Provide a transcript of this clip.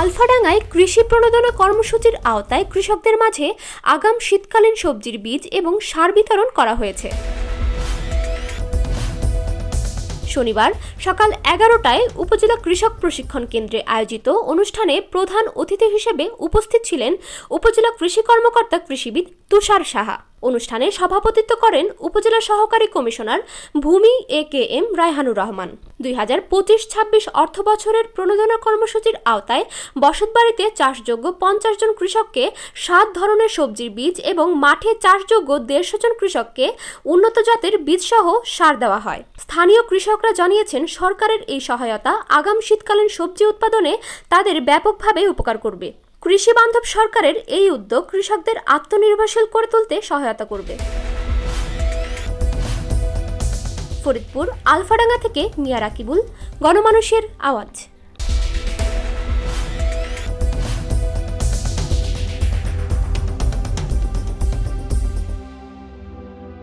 আলফাডাঙ্গায় কৃষি প্রণোদনা কর্মসূচির আওতায় কৃষকদের মাঝে আগাম শীতকালীন সবজির বীজ এবং সার বিতরণ করা হয়েছে। শনিবার সকাল এগারোটায় উপজেলা কৃষক প্রশিক্ষণ কেন্দ্রে আয়োজিত অনুষ্ঠানে প্রধান অতিথি হিসেবে উপস্থিত ছিলেন উপজেলা কৃষি কর্মকর্তা কৃষিবিদ তুষার সাহা। অনুষ্ঠানে সভাপতিত্ব করেন উপজেলা সহকারী কমিশনার ভূমি এ কে এম রায়হানুর রহমান। দুই হাজার পঁচিশ ছাব্বিশ অর্থ বছরের প্রণোদনা কর্মসূচির আওতায় বসতবাড়িতে চাষযোগ্য পঞ্চাশ জন কৃষককে সাত ধরনের সবজির বীজ এবং মাঠে চাষযোগ্য দেড়শো জন কৃষককে উন্নত জাতের বীজসহ সার দেওয়া হয়। স্থানীয় কৃষকরা জানিয়েছেন, সরকারের এই সহায়তা আগাম শীতকালীন সবজি উৎপাদনে তাদের ব্যাপকভাবে উপকার করবে। কৃষি বান্ধব সরকারের এই উদ্যোগ কৃষকদের আত্মনির্ভরশীল করে তুলতে সহায়তা করবে। ফরিদপুর, আলফাডাঙ্গা থেকে মিয়া রাকিবুল গণমানুষের আওয়াজ।